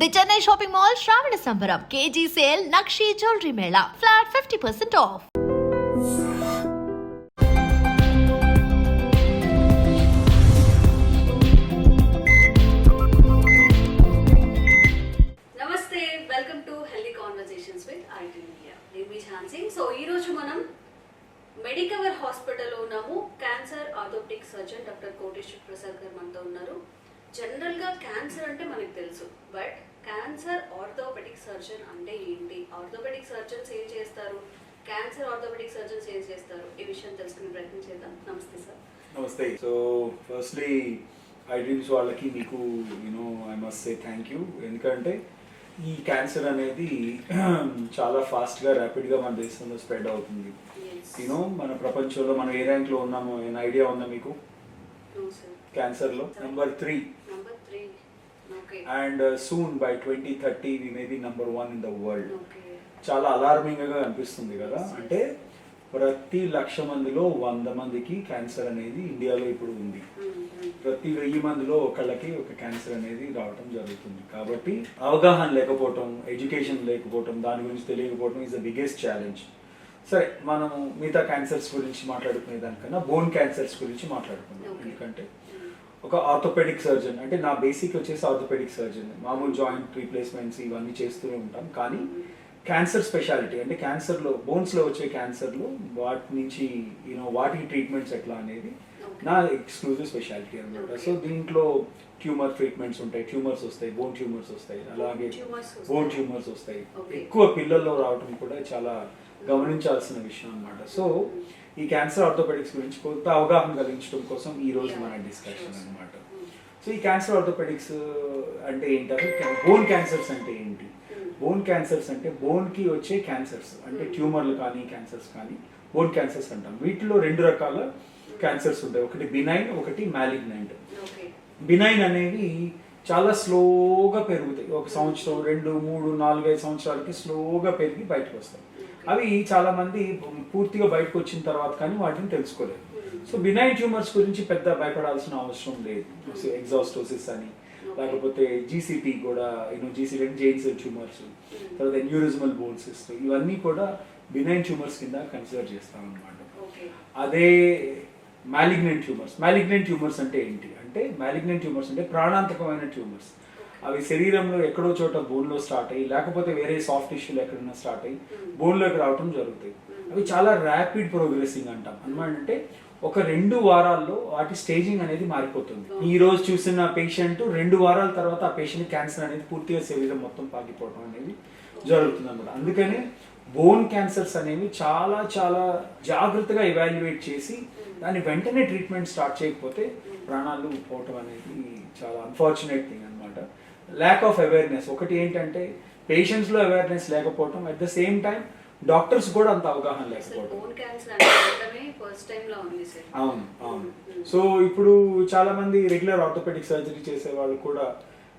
The Chennai shopping mall శ్రావణ సంబరం KG sale నక్షి jewellery Mela flat fifty percent off నమస్తే welcome to with so ఈ రోజు మనం మెడికవర్ హాస్పిటల్లో ఉన్నాము. Cancer orthopaedic surgeon doctor Koteshwar Prasad garu మనతో ఉన్నారు. జనరల్గా క్యాన్సర్ అంటే మనకు తెలుసు. బట్ క్యాన్సర్ ఆర్థోపెటిక్ సర్జన్ అంటే ఏంటి? ఆర్థోపెటిక్ సర్జన్స్ ఏం చేస్తారు? క్యాన్సర్ ఆర్థోపెటిక్ సర్జన్స్ ఏం చేస్తారు? ఈ విషయం తెలుసుకునే ప్రయత్నం చేద్దాం. నమస్తే సార్. నమస్తే. సో ఫస్ట్లీ ఐ డ్రీమ్స్ వాళ్ళకి మీకు you know I must say thank you ఎందుకంటే ఈ క్యాన్సర్ అనేది చాలా ఫాస్ట్గా ర్యాపిడ్గా మన దేశంలో స్ప్రెడ్ అవుతుంది. యూనో మన ప్రపంచంలో మనం ఏ ర్యాంక్లో ఉన్నామో ఏమైనా ఐడియా ఉందా మీకు? Sir క్యాన్సర్లో? Number three. And soon by twenty thirty we may be number one in the world okay చాలా అలార్మింగ్గా అనిపిస్తుంది కదా? అంటే ప్రతి లక్ష మందిలో వంద మందికి క్యాన్సర్ అనేది ఇండియాలో ఇప్పుడు ఉంది. ప్రతి వెయ్యి మందిలో ఒకళ్ళకి ఒక క్యాన్సర్ అనేది రావటం జరుగుతుంది. కాబట్టి అవగాహన లేకపోవటం ఎడ్యుకేషన్ లేకపోవటం దాని గురించి తెలియకపోవటం ఈజ్ ద బిగ్గెస్ట్ ఛాలెంజ్ సరే మనం మిగతా క్యాన్సర్స్ గురించి మాట్లాడుకునే దానికన్నా బోన్ క్యాన్సర్స్ గురించి మాట్లాడుకుందాం. ఎందుకంటే ఒక ఆర్థోపెడిక్ సర్జన్ అంటే నా బేసిక్ వచ్చేసి ఆర్థోపెడిక్ సర్జన్ మామూలు జాయింట్ రీప్లేస్మెంట్స్ ఇవన్నీ చేస్తూనే ఉంటాం కానీ క్యాన్సర్ స్పెషాలిటీ అంటే క్యాన్సర్లో బోన్స్లో వచ్చే క్యాన్సర్లో వాటి నుంచి యూనో వాటి ట్రీట్మెంట్స్ ఎట్లా అనేది. నా ఎక్స్క్లూజివ్ స్పెషాలిటీ అనమాట. సో దీంట్లో ట్యూమర్ ట్రీట్మెంట్స్ ఉంటాయి ట్యూమర్స్ వస్తాయి బోన్ ట్యూమర్స్ వస్తాయి అలాగే. బోన్ ట్యూమర్స్ వస్తాయి. ఎక్కువ పిల్లల్లో రావటం కూడా చాలా గమనించాల్సిన విషయం అన్నమాట. సో ఈ క్యాన్సర్ ఆర్థోపెడిక్స్ గురించి కొంత అవగాహన కలిగించడం కోసం ఈ రోజు మన డిస్కషన్. అన్నమాట. సో ఈ క్యాన్సర్ ఆర్థోపెడిక్స్ అంటే ఏంటి? బోన్ క్యాన్సర్స్ అంటే ఏంటి? బోన్ క్యాన్సర్స్ అంటే బోన్కి వచ్చే క్యాన్సర్స్ అంటే ట్యూమర్లు కానీ క్యాన్సర్స్ కానీ బోన్ క్యాన్సర్స్ అంటాం. వీటిలో రెండు రకాల క్యాన్సర్స్ ఉంటాయి. ఒకటి బినైన్ ఒకటి మ్యాలిగ్నెంట్ బినైన్ అనేవి చాలా స్లోగా పెరుగుతాయి. ఒక సంవత్సరం రెండు మూడు నాలుగు ఐదు సంవత్సరాలకి స్లోగా పెరిగి బయటకు వస్తాయి. అవి చాలా మంది పూర్తిగా బయటకు వచ్చిన తర్వాత కానీ వాటిని తెలుసుకోలేదు సో బినైన్ ట్యూమర్స్ గురించి పెద్ద భయపడాల్సిన అవసరం లేదు. ఎగ్జాస్టోసిస్ అని లేకపోతే జీసీటీ కూడా యూనో జీసీటీ అంటే జెయిన్ సెల్ ట్యూమర్స్ తర్వాత న్యూరిజమల్ బోన్ ఇవన్నీ కూడా బినైన్ ట్యూమర్స్ కింద కన్సిడర్ చేస్తాం అనమాట అదే మ్యాలిగ్నెంట్ ట్యూమర్స్ మ్యాలిగ్నెంట్ ట్యూమర్స్ అంటే ఏంటి? అంటే మ్యాలిగ్నెంట్ ట్యూమర్స్ అంటే ప్రాణాంతకమైన ట్యూమర్స్ అవి శరీరంలో ఎక్కడో చోట బోన్లో స్టార్ట్ అయ్యి లేకపోతే వేరే సాఫ్ట్ టిష్యూలో ఎక్కడైనా స్టార్ట్ అయ్యి బోన్లోకి రావటం జరుగుతాయి. అవి చాలా ర్యాపిడ్ ప్రోగ్రెసింగ్ అంటాం. అనమాట అంటే ఒక రెండు వారాల్లో వాటి స్టేజింగ్ అనేది మారిపోతుంది. ఈ రోజు చూసిన పేషెంట్ రెండు వారాల తర్వాత ఆ పేషెంట్ క్యాన్సర్ అనేది పూర్తిగా శరీరం మొత్తం పాకిపోవడం అనేది జరుగుతుంది అనమాట అందుకనే బోన్ క్యాన్సర్స్ అనేవి చాలా చాలా జాగ్రత్తగా ఎవాల్యుయేట్ చేసి దాన్ని వెంటనే ట్రీట్మెంట్ స్టార్ట్ చేయకపోతే ప్రాణాలు పోవటం అనేది చాలా అన్ఫార్చునేట్ థింగ్ అనమాట ల్యాక్ ఆఫ్ అవేర్నెస్ ఒకటి ఏంటంటే పేషెంట్స్లో అవేర్నెస్ లేకపోవటం at the same time doctors కూడా అంత అవగాహన అసలు లేకపోవటం. బోన్ క్యాన్సర్ అంటే ఫస్ట్ టైం లో ఉంది సార్. అవును అవును. సో ఇప్పుడు చాలా మంది రెగ్యులర్ ఆర్థోపెడిక్ సర్జరీ చేసే వాళ్ళు కూడా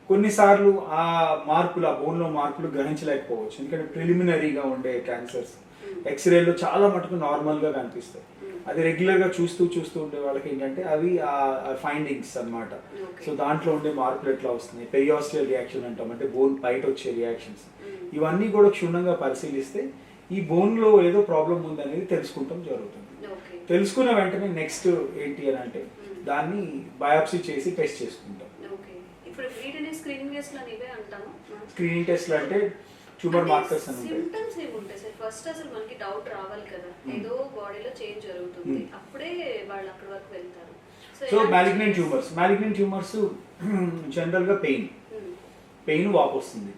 కొన్నిసార్లు ఆ మార్పులు ఆ బోన్లో మార్పులు గ్రహించలేకపోవచ్చు. ఎందుకంటే ప్రిలిమినరీగా ఉండే క్యాన్సర్స్ ఎక్స్రేలో చాలా మటుకు నార్మల్గా కనిపిస్తాయి. అది రెగ్యులర్గా చూస్తూ చూస్తూ ఉండే వాళ్ళకి ఏంటంటే అవి ఆ ఫైండింగ్స్ అన్నమాట. Okay. సో దాంట్లో ఉండే మార్పులు ఎట్లా వస్తున్నాయి? పెరియాస్టియల్ రియాక్షన్ అంటాం. అంటే బోన్ బయట వచ్చే రియాక్షన్స్ ఇవన్నీ కూడా క్షుణ్ణంగా పరిశీలిస్తే ఈ బోన్లో ఏదో ప్రాబ్లం ఉందనేది తెలుసుకుంటాం జరుగుతుంది. తెలుసుకున్న వెంటనే నెక్స్ట్ ఏంటి అని అంటే దాన్ని బయాప్సీ చేసి టెస్ట్ చేసుకుంటాం. ఇప్పుడు వీటిని స్క్రీనింగ్ టెస్ట్ అని ఇవే అంటాము స్క్రీనింగ్ టెస్ట్లు అంటే ట్యూమర్ మార్కర్స్ అని ఉంటాయి. సిమ్టమ్స్ ఏముంటాయి సార్? ఫస్ట్ అసలు మనకి డౌట్ రావాలి కదా. ఏదో బాడీలో చేంజ్ జరుగుతుంది. Hmm. అప్పుడే వాళ్ళు అక్కడి వరకు వెళ్తారు. So malignant? Tumours malignant tumours జనరల్గా పెయిన్ Hmm. పెయిన్ వాపు వస్తుంది.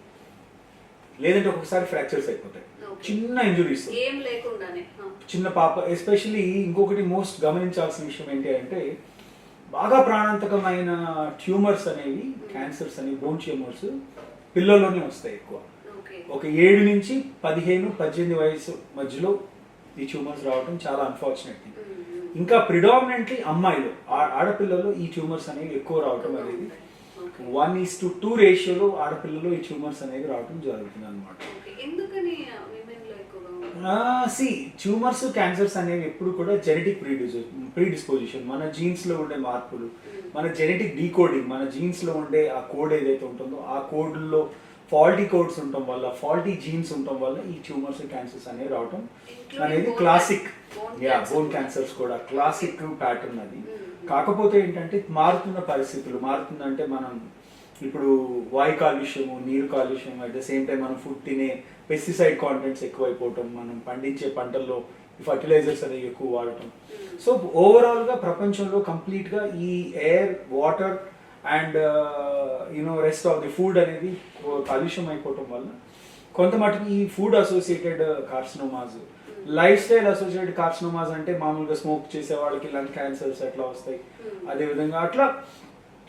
లేదంటే ఒక్కొక్కసారి ఫ్రాక్చర్స్ అయిపోతాయి. చిన్న ఇంజురీస్ ఏం లేకుండానే. ఆ. చిన్న పాప ఎస్పెషల్లీ ఇంకొకటి మోస్ట్ గమనించాల్సిన విషయం ఏంటి అంటే బాగా ప్రాణాంతకమైన ట్యూమర్స్ అనేవి క్యాన్సర్స్ అనేవి బోన్ ట్యూమర్స్ పిల్లల్లోనే వస్తాయి ఎక్కువ. ఒక ఏడు నుంచి పదిహేను పద్దెనిమిది వయసు మధ్యలో ఈ ట్యూమర్స్ రావడం చాలా అన్ఫార్చునేట్ థింగ్. ఇంకా ప్రిడామినెంట్లీ అమ్మాయిలు ఆడపిల్లల్లో ఈ ట్యూమర్స్ అనేవి ఎక్కువ రావడం అనేది వన్ ఈస్ టు టూ రేషియోలో ఆడపిల్లలో ఈ ట్యూమర్స్ అనేవి రావడం జరుగుతుంది అనమాట సి ట్యూమర్స్ క్యాన్సర్స్ అనేవి ఎప్పుడు కూడా జెనెటిక్ ప్రీడిస్ ప్రీడిస్పోజిషన్ మన జీన్స్లో ఉండే మార్పులు మన జెనెటిక్ డీకోడింగ్ మన జీన్స్లో ఉండే ఆ కోడ్ ఏదైతే ఉంటుందో ఆ కోడ్లో ఫాల్టీ కోడ్స్ ఉండటం వల్ల ఫాల్టీ జీన్స్ ఉండటం వల్ల ఈ ట్యూమర్స్ క్యాన్సర్స్ అనేవి రావటం అనేది క్లాసిక్ యా బోన్. క్యాన్సర్స్ కూడా క్లాసిక్ ప్యాటర్న్ అది Mm. కాకపోతే ఏంటంటే మారుతున్న పరిస్థితులు మారుతుందంటే మనం ఇప్పుడు వాయు కాలుష్యము నీరు కాలుష్యం అట్ ద సేమ్ టైం మనం ఫుడ్ తినే పెస్టిసైడ్ కాంటెంట్స్ ఎక్కువైపోవటం మనం పండించే పంటల్లో ఫర్టిలైజర్స్ అనేవి ఎక్కువ వాడటం సో ఓవరాల్గా ప్రపంచంలో కంప్లీట్గా ఈ air water and you know rest of the food అనేది కాలుష్యం అయిపోవటం వల్ల కొంత మటుకు ఈ food associated carcinomas life style associated carcinomas అంటే మామూలుగా స్మోక్ చేసే వాళ్ళకి లంగ్ క్యాన్సర్స్ ఎట్లా వస్తాయి అదే విధంగా అట్లా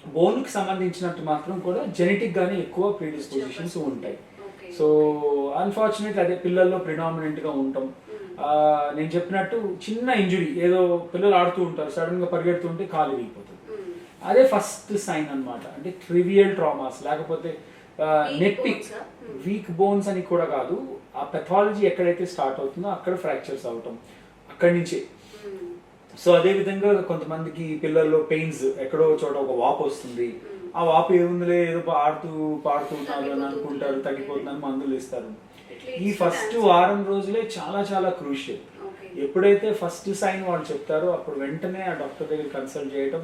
బోన్కి సంబంధించినట్టు మాత్రం కూడా జెనెటిక్ గానే ఎక్కువ ప్రీడిస్పోజిషన్స్ ఉంటాయి. సో అన్ఫార్చునేట్ అదే పిల్లల్లో ప్రిడామినెంట్గా ఉంటాం ఆ, నేను చెప్పినట్టు చిన్న ఇంజురీ ఏదో పిల్లలు ఆడుతూ ఉంటారు సడన్గా పరిగెడుతుంటే కాలు విరిగిపోతుంది Mm. అదే ఫస్ట్ సైన్ అన్నమాట అంటే ట్రివియల్ ట్రామాస్ లేకపోతే నెప్పి? Hmm. వీక్ బోన్స్ అని కూడా కాదు ఆ పెథాలజీ ఎక్కడైతే స్టార్ట్ అవుతుందో అక్కడ ఫ్రాక్చర్స్ అవటం అక్కడి నుంచే. సో అదే విధంగా కొంతమందికి పిల్లల్లో పెయిన్స్ ఎక్కడో చోట ఒక వాపు వస్తుంది. ఆ వాపు ఏముందిలే ఏదో ఆడుతూ పాడుతున్నారు అని. అనుకుంటారు తగ్గిపోతుందని మందులు ఇస్తారు ఈ ఫస్ట్. వారం రోజులే చాలా చాలా క్రూషియల్. ఎప్పుడైతే ఫస్ట్ సైన్ వాళ్ళు చెప్తారో అప్పుడు వెంటనే ఆ డాక్టర్ దగ్గర కన్సల్ట్ చేయటం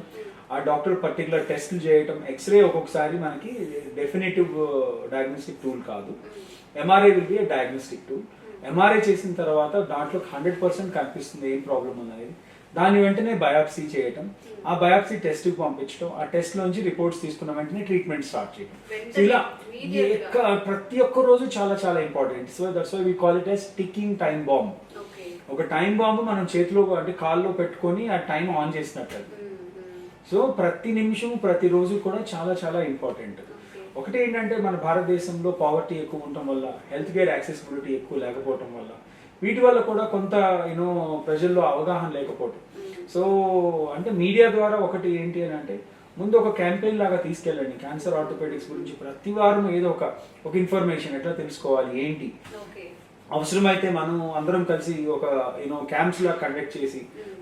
ఆ డాక్టర్ పర్టికులర్ టెస్ట్లు చేయటం ఎక్స్రే ఒక్కొక్కసారి మనకి డెఫినేటివ్ డయాగ్నోస్టిక్ టూల్ కాదు MRI will be diagnostic tool MRI చేసిన తర్వాత దాంట్లో హండ్రెడ్ పర్సెంట్ కనిపిస్తుంది ఏం ప్రాబ్లం అనేది దాని వెంటనే బయాప్సీ చేయటం ఆ బయాప్సీ టెస్ట్ పంపించడం ఆ టెస్ట్ లోంచి రిపోర్ట్స్ తీసుకున్న వెంటనే ట్రీట్మెంట్ స్టార్ట్ చేయడం ఇలా ప్రతి ఒక్క రోజు చాలా చాలా important so that's why we call it as ticking time bomb. ఒక టైం బాంబు మనం చేతిలో అంటే కాల్లో పెట్టుకొని ఆ టైం ఆన్ చేసినట్టు అది. సో ప్రతి నిమిషం ప్రతి రోజు కూడా చాలా చాలా ఇంపార్టెంట్. ఒకటి ఏంటంటే మన భారతదేశంలో పావర్టీ ఎక్కువ ఉండటం వల్ల హెల్త్ కేర్ యాక్సెసిబిలిటీ ఎక్కువ లేకపోవటం వల్ల వీటి వల్ల కూడా కొంత యూనో ప్రజల్లో అవగాహన లేకపోవటం. సో అంటే మీడియా ద్వారా ఒకటి ఏంటి అని అంటే ముందు ఒక క్యాంపెయిన్ లాగా తీసుకెళ్ళండి. క్యాన్సర్ ఆర్థోపెడిక్స్ గురించి ప్రతి వారం ఏదో ఒక ఒక ఇన్ఫర్మేషన్ ఎట్లా తెలుసుకోవాలి ఏంటి. అవసరమైతే మనం అందరం కలిసి ఒక యూనో క్యాంప్స్ లా కండక్ట్ చేసి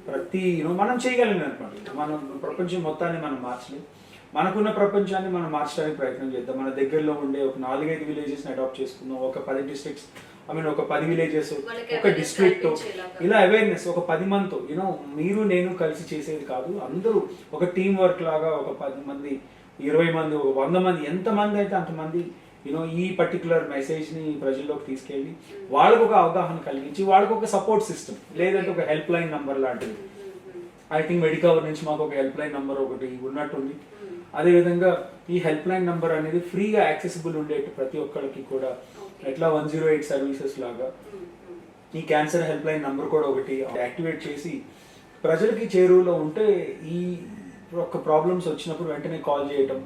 ప్రతి యూనో మనం చేయగలిగిన అనమాట మనం ప్రపంచం మొత్తాన్ని మనం మార్చలేం. మనకున్న ప్రపంచాన్ని మనం మార్చడానికి ప్రయత్నం చేద్దాం. మన దగ్గరలో ఉండే ఒక నాలుగైదు విలేజెస్ అడాప్ట్ చేసుకుందాం. ఒక పది డిస్ట్రిక్ట్స్ ఐ మీన్ ఒక పది విలేజెస్ ఒక డిస్ట్రిక్ట్. ఇలా అవేర్నెస్ ఒక పది మందితో యూనో మీరు నేను కలిసి చేసేది కాదు. అందరూ ఒక టీం వర్క్ లాగా ఒక పది మంది ఇరవై మంది ఒక వంద మంది ఎంత మంది అయితే అంతమంది యూనో ఈ పర్టికులర్ మెసేజ్ని ప్రజల్లోకి తీసుకెళ్ళి వాళ్ళకు ఒక అవగాహన కలిగించి వాళ్ళకు ఒక సపోర్ట్ సిస్టమ్ లేదంటే ఒక హెల్ప్ లైన్ నంబర్ లాంటిది ఐ థింక్ మెడికవర్ నుంచి మాకు ఒక హెల్ప్ లైన్ నంబర్ ఒకటి ఉన్నట్టుంది. అదే విధంగా ఈ హెల్ప్ లైన్ నంబర్ అనేది ఫ్రీగా యాక్సెసిబుల్ ఉండేట్టు ప్రతి ఒక్కరికి కూడా ఎట్లా వన్ జీరో ఎయిట్ సర్వీసెస్ లాగా. ఈ క్యాన్సర్ హెల్ప్ లైన్ నంబర్ కూడా ఒకటి యాక్టివేట్ చేసి ప్రజలకి చేరువలో ఉంటే ఈ ఒక ప్రాబ్లమ్స్ వచ్చినప్పుడు వెంటనే కాల్ చేయటం.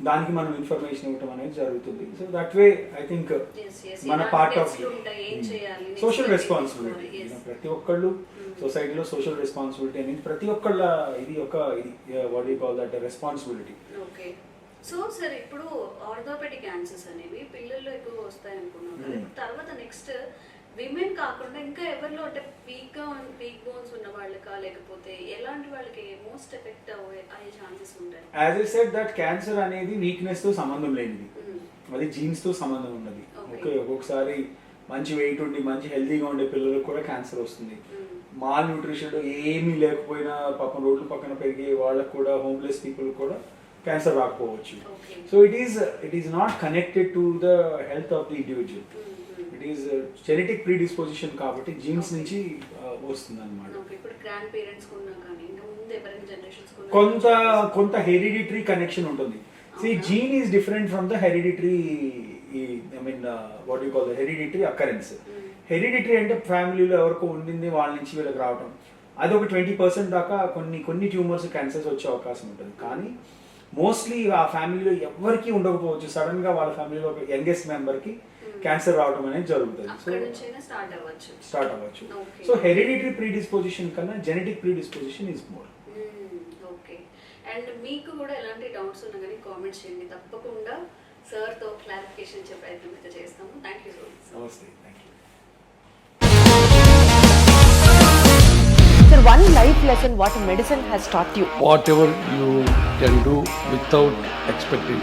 దానికి మనం ఇన్ఫర్మేషన్ ఇవ్వటం అనేది జరుగుతుంది so that way I think. మన పార్ట్ ఆఫ్ సోషల్ రెస్పాన్సిబిలిటీ. ప్రతి ఒక్కళ్ళు. సొసైటీలో సోషల్ రెస్పాన్సిబిలిటీ అనేది ప్రతి ఒక్కళ్ళ ఇది ఒక ఇది what you call that responsibility okay so sir ఇప్పుడు ఆర్థోపెడిక్ క్యాన్సర్స్ అనేవి పిల్లల్లో ఎక్కువ వస్తాయి అనుకున్నాం Hmm. తర్వాత నెక్స్ట్ విమెన్ కాకుండా ఇంకా ఎవరిలో అంటే వీక్గా వీక్ బోన్స్ ఉన్న వాళ్ళకా లేకపోతే ఎలాంటి వాళ్ళకి మోస్ట్ ఎఫెక్ట్ అయ్యే ఛాన్సెస్ ఉంటాయి as a set that cancer అనేది వీక్నెస్తో సంబంధం లేనిది. అది జీన్స్తో సంబంధం ఉన్నది. ఓకే ఒక్కొక్కసారి మంచి వెయిట్ ఉండి మంచి హెల్తీగా ఉండే పిల్లలకు కూడా క్యాన్సర్ వస్తుంది. మాల్ న్యూట్రిషన్ ఏమీ లేకపోయినా పాపం రోడ్ల పక్కన పెరిగే వాళ్ళకు కూడా హోమ్లెస్ పీపుల్ కూడా క్యాన్సర్ రాకపోవచ్చు. So it is it is not connected to the health of the individual. It is genetic predisposition కాబట్టి జీన్స్ నుంచి వస్తుంది అనమాట కొంత కొంత హెరిడిటరీ కనెక్షన్ ఉంటుంది. See? Gene is different from the hereditary I mean what you call the hereditary occurrence. Hereditary అంటే ఫ్యామిలీలో ఎవరికో ఉండింది వాళ్ళ నుంచి వీళ్ళకి రావటం. అది ఒక ట్వంటీ పర్సెంట్ దాకా కొన్ని కొన్ని ట్యూమర్స్ క్యాన్సర్స్ వచ్చే అవకాశం ఉంటుంది. కానీ మోస్ట్లీ ఆ ఫ్యామిలీలో ఎవరికి ఉండకపోవచ్చు. సడన్గా వాళ్ళ ఫ్యామిలీలో ఒక యంగెస్ట్ మెంబర్కి క్యాన్సర్ రావడం అనేది జరుగుతుంది. స్టార్ట్ అవ్వచ్చు. సో హెరిడిటరీ ప్రీడిస్పోజిషన్ కన్నా genetic predisposition is more. Okay. And మీకు కూడా ఎలాంటి డౌట్స్ ఉన్నా కానీ కామెంట్స్ చేయండి. తప్పకుండా సార్తో క్లారిఫికేషన్ ఇచ్చే ప్రయత్నం అయితే చేస్తాము. థ్యాంక్ యూ సో మచ్ నమస్తే. Thank you one life lesson what medicine has taught you. whatever you can do without expecting.